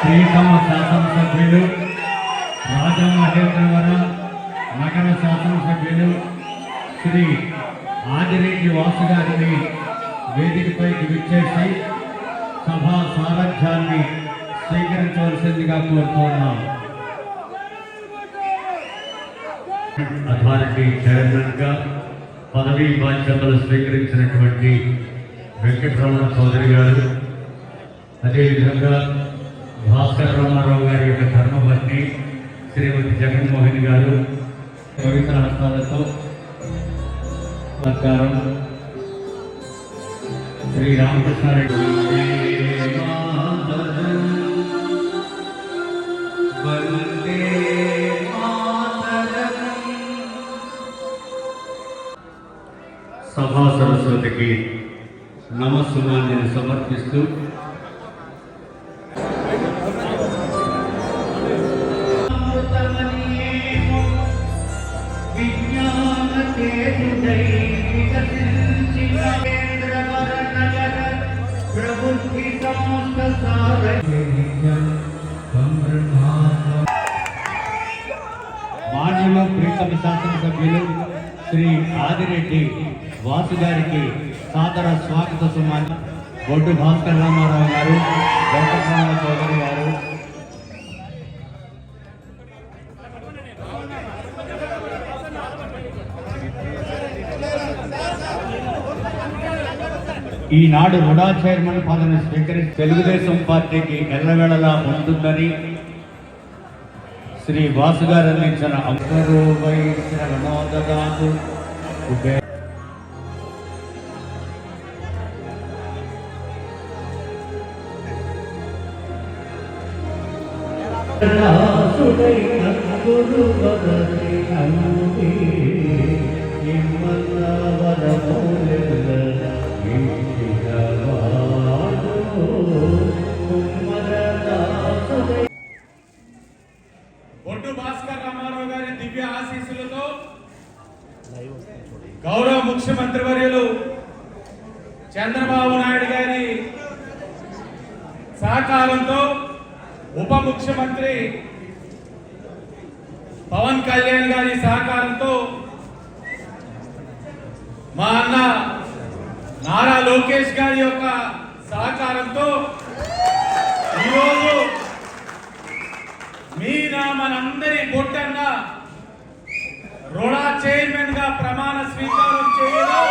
ప్రియతమ శాసనసభ్యులు రాజమహేంద్రవర నగర శాసనసభ్యులు శ్రీ ఆదిరెడ్డి వాసు గారిని వేదికపైకి విచ్చేసి సభా సారథ్యాన్ని స్వీకరించవలసిందిగా కోరుతున్నాం. అథారిటీ చైర్మన్గా పదవీ బాధ్యతలు స్వీకరించినటువంటి వెంకటరమణ చౌదరి గారు అదేవిధంగా భాస్కర్ రామారావు గారి యొక్క ధర్మపత్ని శ్రీమతి జగన్మోహన్ గారు పవిత్ర హస్తాలతో సత్కారం శ్రీ రామకృష్ణారెడ్డి సభా సరస్వతికి నమస్సుమాన్ని సమర్పిస్తూ మాన్యులు ప్రీతమ శాసనసభ్యులు శ్రీ ఆదిరెడ్డి వాసు గారికి సాదర స్వాగత సుమాన్. బొడ్డు భాస్కర్ రామారావు గారు వెంకటరమణ చౌదరి గారు ఈనాడు రుడా చైర్మన్ పదవిని స్వీకరించి తెలుగుదేశం పార్టీకి ఎల్లవేళలా ఉంటుందని శ్రీ వాసు గారు అందించిన అంబరు గురు బొడ్డు భాస్కర్ రామారావు గారి దివ్య ఆశీస్సులతో గౌరవ ముఖ్యమంత్రి వర్యులు చంద్రబాబు నాయుడు గారి సహకారంతో ఉప ముఖ్యమంత్రి పవన్ కళ్యాణ్ గారి సహకారంతో మా అన్న నారా లోకేష్ గారి యొక్క సహకారంతో ఈరోజు మీన మనందరి గొట్టంగా రుణ చైర్మన్గా ప్రమాణ స్వీకారం చేయడం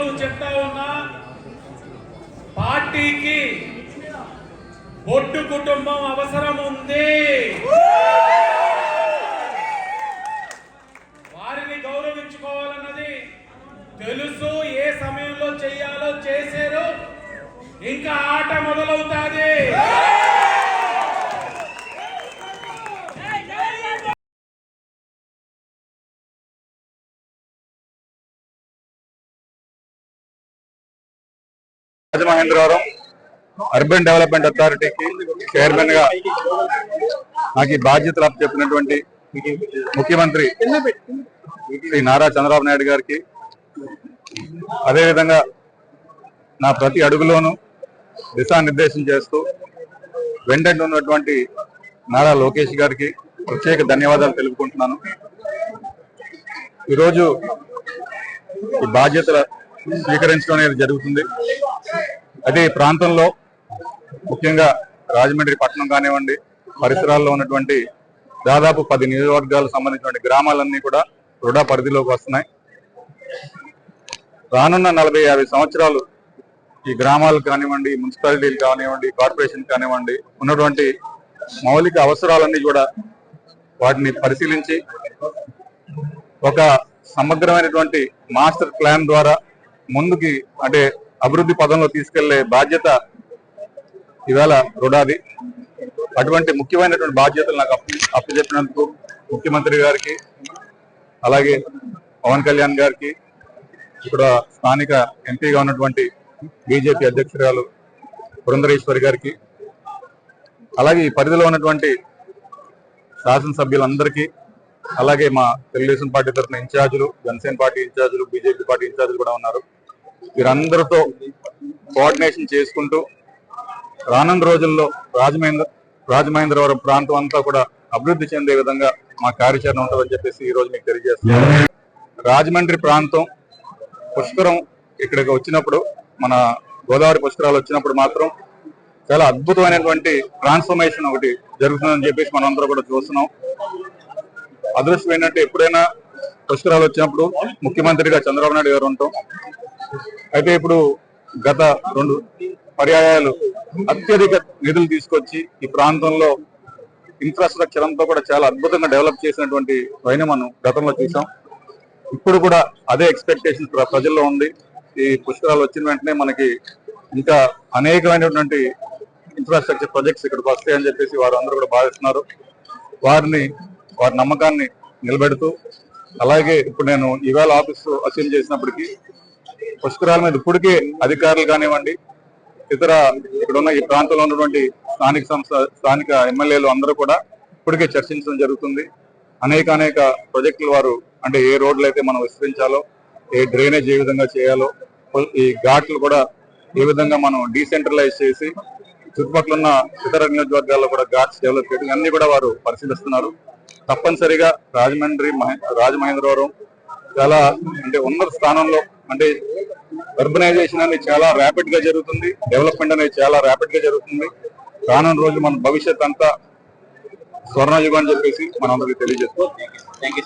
రోజు చెప్తా ఉన్నా పార్టీకి బొట్టు కుటుంబం అవసరం ఉంది. వారిని గౌరవించుకోవాలన్నది తెలుసు ఏ సమయంలో చెయ్యాలో చేశారు ఇంకా ఆట మొదలవుతుంది. రాజమహేంద్రవరం అర్బన్ డెవలప్మెంట్ అథారిటీకి చైర్మన్గా నాకు ఈ బాధ్యతలు చెప్పినటువంటి ముఖ్యమంత్రి శ్రీ నారా చంద్రబాబు నాయుడు గారికి అదేవిధంగా నా ప్రతి అడుగులోనూ దిశానిర్దేశం చేస్తూ వెంటనే ఉన్నటువంటి నారా లోకేష్ గారికి ప్రత్యేక ధన్యవాదాలు తెలుపుకుంటున్నాను. ఈరోజు ఈ బాధ్యతలు స్వీకరించడం అనేది జరుగుతుంది. అదే ప్రాంతంలో ముఖ్యంగా రాజమండ్రి పట్టణం కానివ్వండి పరిసరాల్లో ఉన్నటువంటి దాదాపు పది నియోజకవర్గాలకు సంబంధించినటువంటి గ్రామాలన్నీ కూడా రుడా పరిధిలోకి వస్తున్నాయి. రానున్న నలభై యాభై సంవత్సరాలు ఈ గ్రామాలు కానివ్వండి మున్సిపాలిటీలు కానివ్వండి కార్పొరేషన్ కానివ్వండి ఉన్నటువంటి మౌలిక అవసరాలన్నీ కూడా వాటిని పరిశీలించి ఒక సమగ్రమైనటువంటి మాస్టర్ ప్లాన్ ద్వారా ముందుకి అంటే అభివృద్ధి పదంలో తీసుకెళ్ళే బాధ్యత ఇవాళ రుణాది. అటువంటి ముఖ్యమైనటువంటి బాధ్యతలు నాకు అప్పు అప్పచెప్పినందుకు ముఖ్యమంత్రి గారికి అలాగే పవన్ కళ్యాణ్ గారికి ఇక్కడ స్థానిక ఎంపీగా ఉన్నటువంటి బీజేపీ అధ్యక్షురాలు పురంధరేశ్వరి గారికి అలాగే ఈ పరిధిలో ఉన్నటువంటి శాసనసభ్యులందరికీ అలాగే మా తెలుగుదేశం పార్టీ తరఫున ఇన్ఛార్జీలు జనసేన పార్టీ ఇన్ఛార్జీలు బీజేపీ పార్టీ ఇన్ఛార్జీలు కూడా ఉన్నారు. వీరందరితో కోఆర్డినేషన్ చేసుకుంటూ రానున్న రోజుల్లో రాజమహేంద్ర రాజమహేంద్రవరం ప్రాంతం అంతా కూడా అభివృద్ధి చెందే విధంగా మా కార్యాచరణ ఉంటుందని చెప్పేసి ఈ రోజు మీకు తెలియజేస్తున్నాను. రాజమండ్రి ప్రాంతం పుష్కరం ఇక్కడికి వచ్చినప్పుడు మన గోదావరి పుష్కరాలు వచ్చినప్పుడు మాత్రం చాలా అద్భుతమైనటువంటి ట్రాన్స్ఫర్మేషన్ ఒకటి జరుగుతుందని చెప్పేసి మనం అందరూ కూడా చూస్తున్నాం. అదృష్టం ఏంటంటే ఎప్పుడైనా పుష్కరాలు వచ్చినప్పుడు ముఖ్యమంత్రిగా చంద్రబాబు నాయుడు గారు ఉంటాం. అయితే ఇప్పుడు గత రెండు పర్యాయాలు అత్యధిక నిధులు తీసుకొచ్చి ఈ ప్రాంతంలో ఇన్ఫ్రాస్ట్రక్చర్ అంతా కూడా చాలా అద్భుతంగా డెవలప్ చేసినటువంటి పైన మనం గతంలో చూసాం. ఇప్పుడు కూడా అదే ఎక్స్పెక్టేషన్ ప్రజల్లో ఉంది. ఈ పుష్కరాలు వచ్చిన వెంటనే మనకి ఇంకా అనేకమైనటువంటి ఇన్ఫ్రాస్ట్రక్చర్ ప్రాజెక్ట్స్ ఇక్కడికి వస్తాయని చెప్పేసి వారు అందరూ కూడా భావిస్తున్నారు. వారిని వారి నమ్మకాన్ని నిలబెడుతూ అలాగే ఇప్పుడు నేను ఈవేళ ఆఫీస్ అసీల్ చేసినప్పటికీ పుష్కరాల మీద ఇప్పటికే అధికారులు కానివ్వండి ఇతర ఇక్కడున్న ఈ ప్రాంతంలో ఉన్నటువంటి స్థానిక సంస్థ స్థానిక ఎమ్మెల్యేలు అందరూ కూడా ఇప్పటికే చర్చించడం జరుగుతుంది. అనేక అనేక ప్రాజెక్టులు వారు అంటే ఏ రోడ్లు అయితే మనం విస్తరించాలో ఏ డ్రైనేజ్ ఏ విధంగా చేయాలో ఈ ఘాట్లు కూడా ఏ విధంగా మనం డీసెంట్రలైజ్ చేసి చుట్టుపక్కల ఉన్న ఇతర నియోజకవర్గాల్లో కూడా ఘాట్స్ డెవలప్ చేయడం అన్ని కూడా వారు పరిశీలిస్తున్నారు. తప్పనిసరిగా రాజమండ్రి మహే- రాజమహేంద్రవరం చాలా అంటే ఉన్నత స్థానంలో అంటే అర్బనైజేషన్ అనేది చాలా ర్యాపిడ్గా జరుగుతుంది. డెవలప్మెంట్ అనేది చాలా ర్యాపిడ్గా జరుగుతుంది. రానున్న రోజు మన భవిష్యత్ అంతా స్వర్ణయుగం అని చెప్పేసి మనం అందరికీ తెలియజేస్తాం థ్యాంక్ యూ